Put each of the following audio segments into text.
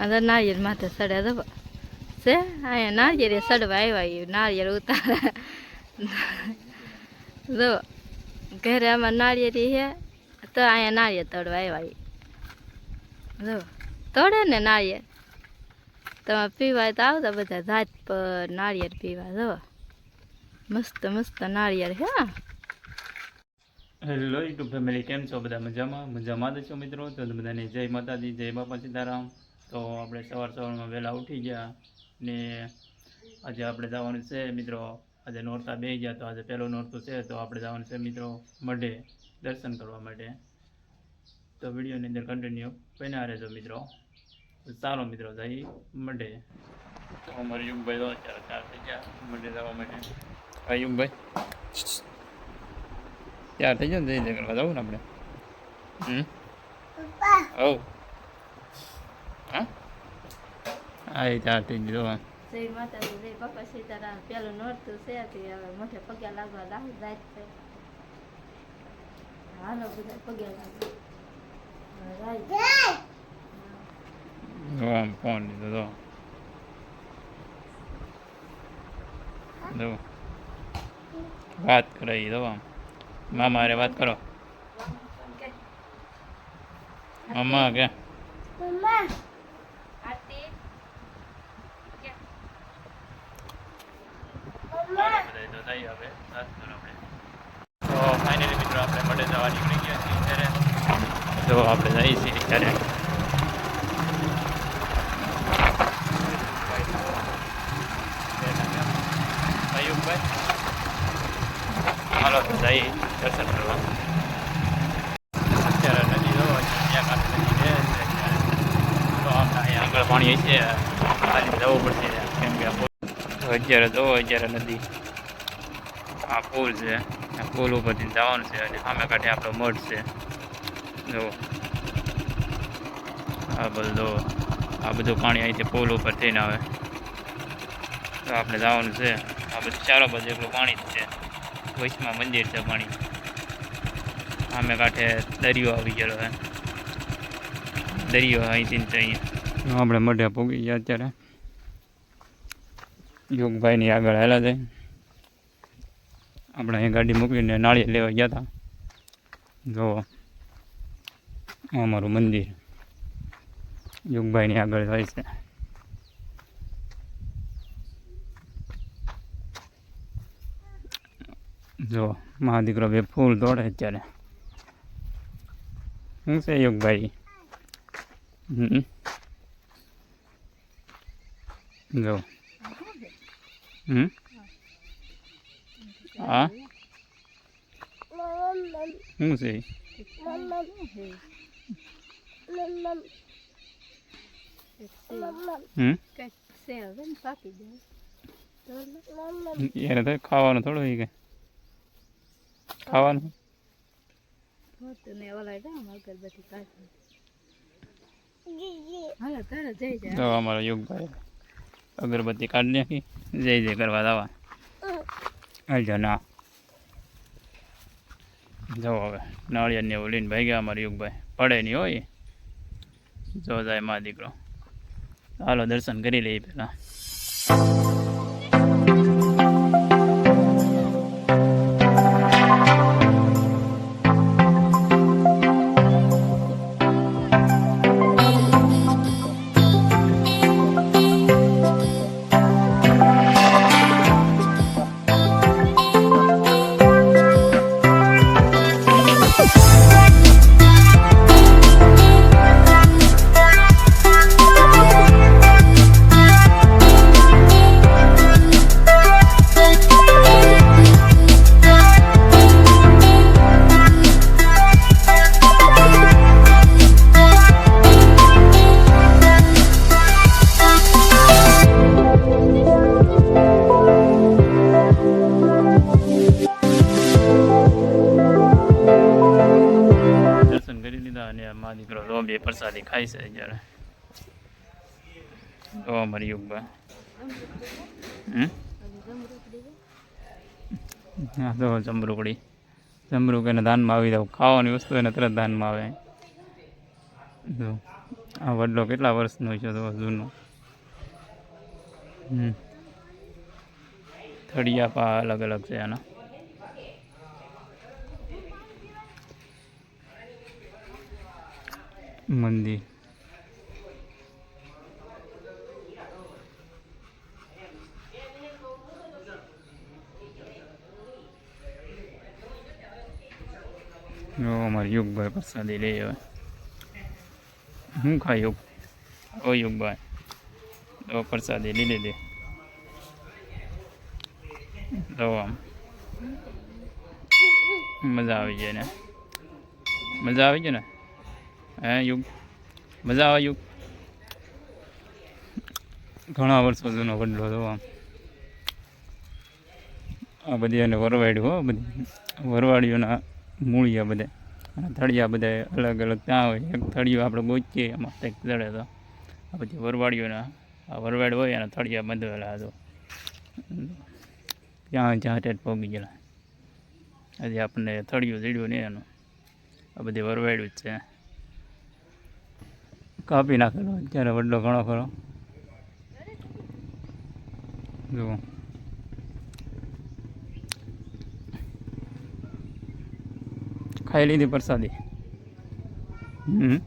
આ તો માથે સડ્યા તો છે, અહીંયા નારિયેળ સડવા આવ્યા એ નારિયેળ ઉતારે. ઘરે આમાં નારિયેળી છે, તો અહીંયા નારિયેળ તોડવા આવ્યા. જો તોડે ને નારિયેળ. તમે પીવાય તો આવતા બધા જાત પર નારિયેળ પીવા, જો. મસ્ત મસ્ત નારિયેળ હે. હેલો યુટ્યુબ ફેમિલી કેમ છો? બધા મજામાં? મજામાં જ છો મિત્રો? તો બધાને જય માતાજી, જય બાપા સીતારામ. તો આપણે સવાર સવારમાં વહેલા ઉઠી ગયા ને આજે આપણે જવાનું છે મિત્રો આજે નોરતા બે ગયા તો આજે પહેલું નોરતું છે તો આપણે જવાનું છે મિત્રો મઢે દર્શન કરવા માટે. તો વિડીયોની અંદર કન્ટિન્યુ બન્યા રહેજો મિત્રો. ચાલો મિત્રો જઈ મઢે. તો અમારે યુગભાઈ તો અત્યારે ચાર થઈ ગયા મઢે જવા માટે. હા યુગભાઈ ત્યાર થઈ જાય ને જઈ કરવા જવું ને આપણે? હમ? ઓ હા એ ત્યાર થઈ ગયું જય માતાજી જય બાપા સીતારામ પેલું નોરતું છે તે હવે મોઢે પગ્યા લાગવા લાગુ જાય છે હાલો બધા પગ્યા લાગવા આમ ફોન લીધો તો વાત કરાવી દો આમ મામા અરે વાત કરો મમ્મા કે આરતી તો ફાઇનલી મિત્રો આપણે મળે જવા નીકળી ગયા છીએ ત્યારે તો આપણે જઈએ છીએ અત્યારે. હાલો, તો જઈએ દર્શન કરવા. અત્યારે નદી જો ત્યાં કાંઠે નદી અત્યારે. તો આપણે અહીંયા આગળ પાણી છે ખાલી જવું પડશે, કેમ કે અત્યારે જવો અત્યારે નદી. પુલ છે. પુલ ઉપરથી જવાનું છે. અને સામે કાંઠે આપણો મઠ છે. જો આ બધું આ બધું પાણી અહીંથી પુલ ઉપર થઈને આવે. તો આપણે જવાનું છે. આ બધું ચારો બાજુ એકલું પાણી જ છે. વૈષ્ણવ મંદિર છે પાણી. સામે કાંઠે દરિયો આવી ગયેલો છે. દરિયો અહીંથી અહીંયા. આપણે મઢે પૂગી ગયા અત્યારે. યોગભાઈની આગળ હેલા જાય. આપણે અહીં ગાડી મૂકીને નાળિયેર લેવા ગયા હતા. જો અમારું મંદિર. યોગભાઈની આગળ જાય છે. જો મા દીકરો બે ફૂલ દોડે અત્યારે. શું છે યોગભાઈ? જો હમ? હા શું છે ઈ? હમ કંઈક છે હવે ને પાકી જાય યાર તો ખાવાનું થોડું એ કે ખાવાનું તો અમારો યોગભાઈ અગરબત્તી કાઢી નાખી જય જય કરવા દવા હાલજો ના. જો હવે નાળિયેરને એવું લઈને ભાઈ ગયા અમારે યુગભાઈ. પડે નહીં હોય જો જાય મા દીકરો. હાલો, દર્શન કરી લઈએ પહેલાં. યુગભાઈ હા, તો ચમરુકડી ચમરુક એને દાનમાં આવી દઉં ખાવાની વસ્તુ એને તરત દાનમાં આવે. જો આ વડલો કેટલા વર્ષનો છે તો જૂનો? હમ. થળિયા પા અલગ અલગ છે આના. મંદિર જો અમારે યુગભાઈ પ્રસાદી લઈ આવે. હું ખાય યુગ? ઓ યુગભાઈ તો પ્રસાદી લઈ લીધી. તો આમ. મજા આવી જાય ને મજા આવી જાય ને? હે યુગ? મજા આવે યુગ? ઘણા વર્ષો જૂનો વડલો હતો આમ. આ બધી એને વરવાડ્યું હો બધી. વરવાડીઓના મૂળિયા બધા. અને થળિયા બધા અલગ અલગ ત્યાં હોય. એક થળિયું આપણે ગોચીએ એમાં કંઈક ચડે તો. આ બધી વરવાડીઓના, આ વરવાડ હોય અને થળિયા બંધવેલા હતો. ત્યાં જ્યાં ટેટ પહોંચી ગયેલા. હજી આપણને થળિયું જડ્યું નહીં એનું. આ બધી વરવાડ્યું જ છે. કાપી નાખેલો અત્યારે વડલો ઘણો ખરો. જુઓ. ખાઈ લીધી પ્રસાદી. હમ.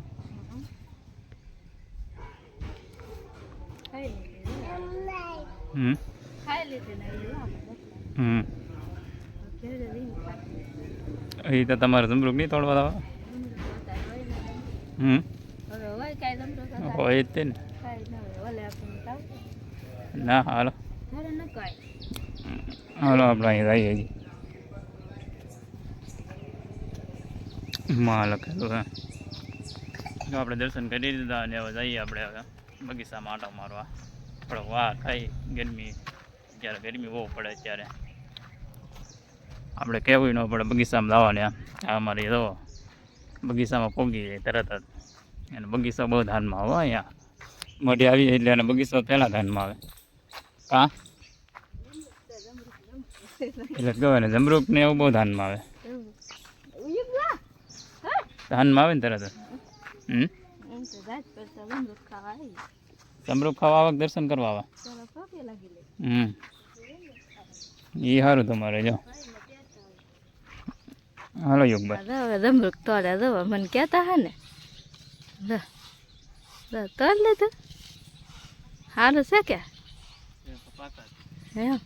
હમ. હમ. એ તો તમારે જમરૂક નહીં તોડવા દવા? હમ. હોય તે ને. ન હાલો. હાલો આપણે અહીં રહીએ હજી માં લખેલું હે આપણે દર્શન કરી દીધા અને હવે જઈએ આપણે હવે બગીચામાં આંટો મારવા. થોડો વાહ ખાઈ, ગરમી, જ્યારે ગરમી બહુ પડે ત્યારે. આપણે કહેવું ન પડે, બગીચામાં લાવવાને આ અમારી જો બગીચામાં પોગી જાય તરત જ. અને બગીચો બહુ ધાનમાં આવે અહીંયા. મોઢે આવી એટલે એને બગીચો પહેલાં ધાનમાં આવે. હા? એટલે કહે ને જમરૂક ને એવું બહુ ધાનમાં આવે. ધાનમાં આવે ને તરત હમ? જમરૂક ખાવા આવક દર્શન કરવા આવે? હમ. એ સારું તમારે જો. હાલો યોગભાઈ જમરૂક તોડે દો મને કહેતા હે ને. તોડ લે તો. સારું છે કે? એમ.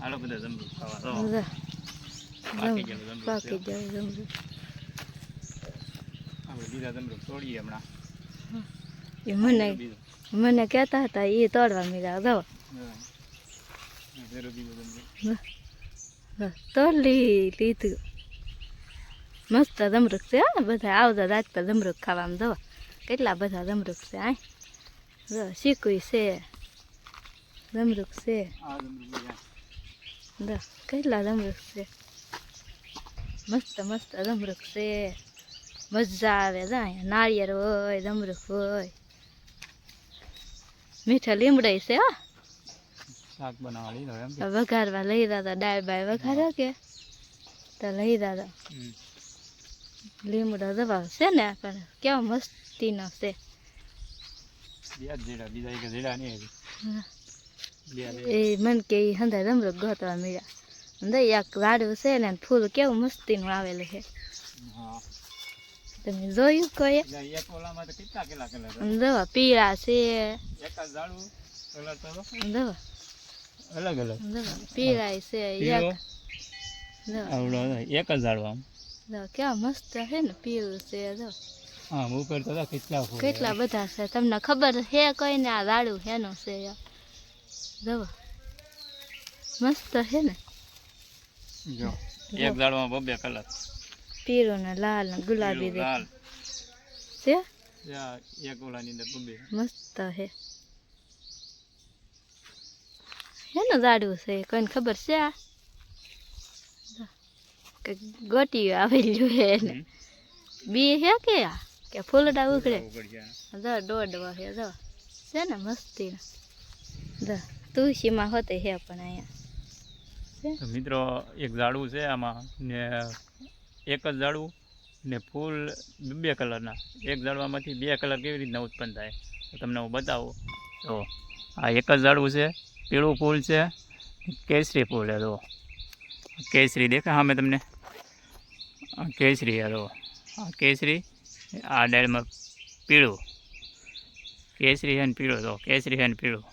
હાલો બધા જમરૂક ખાવા તો જાવ પાકી ગયેલું જમરૂક પાકી જાય જમરૂક આપણે બીજા જમરૂક તોડીએ હમણાં. એ મને મને કહેતા હતા એ તોડવા મળ્યા દો તોડ લીધું. મસ્ત જમરૂક છે હા બધા આવતા રાત પર જમરૂક ખાવામાં દો કેટલા બધા જમરૂક છે આ શીખવી છે. જમરૂક છે. કેટલા દમરુખ છે. મસ્ત મસ્ત જમરૂક છે. મજા આવે જો અહીંયા. નાળિયેર હોય જમરૂક હોય. મીઠા લીમડાઈ છે હા. શાક બનાવવા લીધો એમ વઘારવા લઈ દાદા ડાળ બાય વઘાર્યો કે? તો લઈ દાદા લીમડા લીમડો દવા છે ને પણ કેવો મસ્તીનો છે. એ મન કે ઈ હંધા રમરો ગોતવા મળ્યા. અંદર એક લાડુ છે ને ફૂલ કેવું મસ્તીનું આવેલું છે. હા. તમે જોયું કોઈ? દવા પીળા છે. દવા અલગ અલગ. એક. જ ઝાડવું કેવા મસ્ત ને પીળું છે દવા કેટલા કેટલા બધા છે તમને ખબર છે કોઈ ને આ લાડુ હેનું છે દવા મસ્ત છે ને. જો એક ઝાડમાં બબે કલર. પીળું ને લાલ ને ગુલાબી દે છે? એક ઓલાની અંદર બબે. મસ્ત હે. હેનું ઝાડવું છે કોઈને ખબર છે આ? કે ગોટી આવેલું હે ને બી હે કે આ? કે ફૂલડા ઉગડે. જો દોડવા હે જો. છે ને મસ્તી. જો તુલસીમાં હોતે હે પણ અહીંયા. મિત્રો એક ઝાડવું છે આમાં ને એક જ ઝાડવું ને ફૂલ બે કલરના. એક ઝાડવામાંથી બે કલર કેવી રીતના ઉત્પન્ન થાય તો તમને હું બતાવું. તો આ એક જ ઝાડવું છે, પીળું ફૂલ છે, કેસરી ફૂલ છે તો કેસરી દેખા સામે તમને. કેસરી આ તો આ કેસરી, આ ડાળમાં પીળું. કેસરી છે ને પીળું તો કેસરી છે ને પીળું.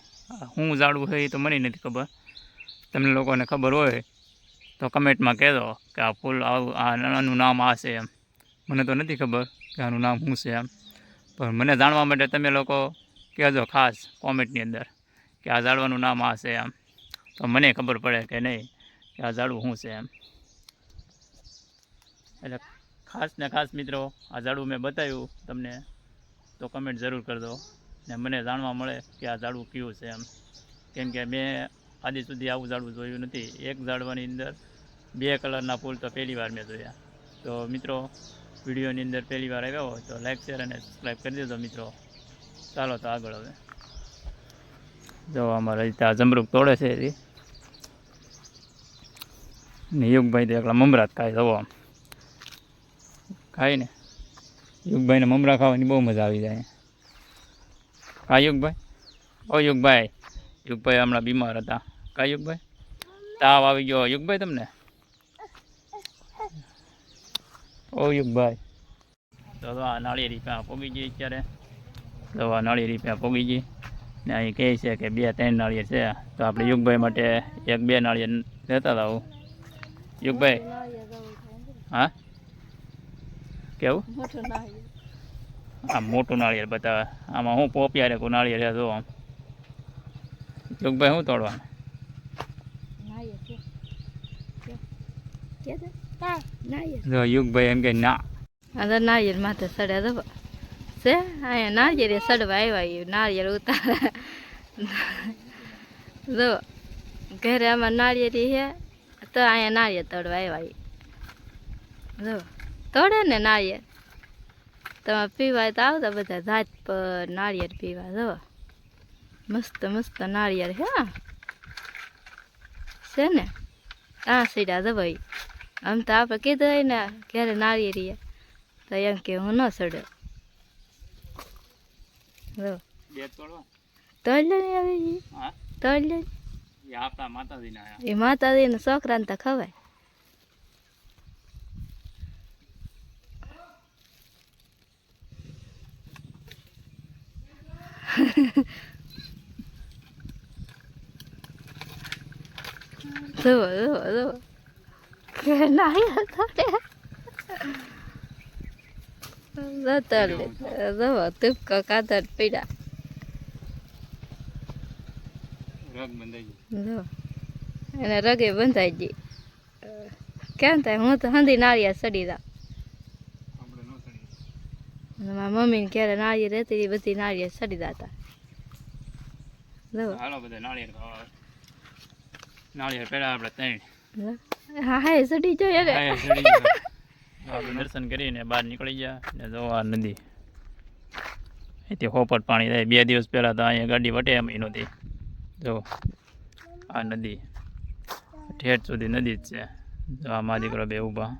શું ઝાડવું છે એ તો મને નથી ખબર. તમને લોકોને ખબર હોય તો કમેન્ટમાં કહેજો કે આ ફૂલ આનું નામ આ છે એમ. મને તો નથી ખબર કે આનું નામ શું છે એમ. પણ મને જાણવા માટે તમે લોકો કહેજો ખાસ કોમેન્ટની અંદર કે આ ઝાડવાનું નામ આ છે એમ. તો મને ખબર પડે કે નહીં કે આ ઝાડવું શું છે એમ. એટલે ખાસ ને ખાસ મિત્રો, આ ઝાડવું મેં બતાવ્યું તમને, તો કમેન્ટ જરૂર કરજો ને મને જાણવા મળે કે આ ઝાડવું કયું છે એમ. કેમ કે મેં આજે સુધી આવું ઝાડવું જોયું નથી. એક ઝાડવાની અંદર બે કલરના ફૂલ તો પહેલી વાર મેં જોયા. તો મિત્રો, વિડીયોની અંદર પહેલી વાર આવ્યા હોય તો લાઈક શેર અને સબસ્ક્રાઈબ કરી દેજો મિત્રો. ચાલો તો આગળ હવે. જો અમારે ત્યાં જમરૂક તોડે છે એ ને યુગભાઈ તો એકલા મમરા જ ખાય જવો આમ. ખાઈ ને. યુગભાઈને મમરા ખાવાની બહુ મજા આવી જાય. હા, યુગભાઈ? ઓ યુગભાઈ. યુગભાઈ હમણાં બીમાર હતા. કા યુગભાઈ તાવ આવી ગયો. યુગભાઈ તમને? ઓ યુગભાઈ. તો આ નાળી ત્યાં પોગી ગઈ અત્યારે. તો આ નાળી ત્યાં પોગી ગઈ. ને અહીં કહે છે કે બે ત્રણ નાળિયેર છે. તો આપણે યુગભાઈ માટે એક બે નાળિયેર લેતા હતા હું યુગભાઈ? હા? કેવું? આ મોટું નાળિયેર બતાવે. આમાં હું પોપિયારે નાળિયેર જો આમ. યુગભાઈ શું તોડવાનું નાળિયેર કે કે કે કા નાળિયેર જો યુગભાઈ એમ કે ના. તો નાળિયેર માથે સડે તો છે? અહીંયા નારિયેળ સડવા આવ્યા નારિયેળ ઉતારે. જો, ઘરે આમાં નારિયેળી છે તો અહીંયા નારિયેળ તોડવા આવ્યા જો તોડે ને નારિયેળ. તમે પીવાય તો આવતા બધા જાત પર નારિયેળ પીવા, જો. મસ્ત મસ્ત નારિયેળ હે. છે ને? આ સીડા દવાઈ આમ તો આપણે કીધું હોય ને ક્યારે નાળી રહીએ. તો એમ કે હું ન સડે. એ માતાજી ને છોકરા ને તો ખવાય. જુઓ જુઓ જુઓ કે નાળિયેર તોડે જતો લે તુપકો કાતર પીડા એને રગે બંધાઈ ગઈ કેમ થાય હું તો હંધી નાળિયા સડી દા મારા મમ્મીને ક્યારે નાળિયેર રહેતી હતી બધી નાળિયેર સડી દાતા હાલો બધા પેલા આપણે ત્રણ. હા હા સડી જાય રે આપણે દર્શન કરીને બહાર નીકળી ગયા ને જો આ નદી. અહીંથી હોપટ પાણી થાય. બે દિવસ પહેલાં તો અહીંયા ગાડી વટે એમ નહોતી જો, આ નદી. ઠેઠ સુધી નદી જ છે. જો આ મા દીકરો બે ઊભા.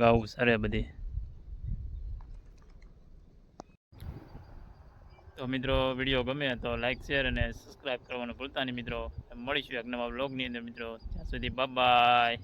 ગાઉ સરે બધી. તો મિત્રો વીડિયો ગમે તો લાઇક શેર અને સબસ્ક્રાઈબ કરવાનું ભૂલતા નહીં. મિત્રો, મળીશું એક નવા બ્લોગની અંદર. મિત્રો, ત્યાં સુધી બાય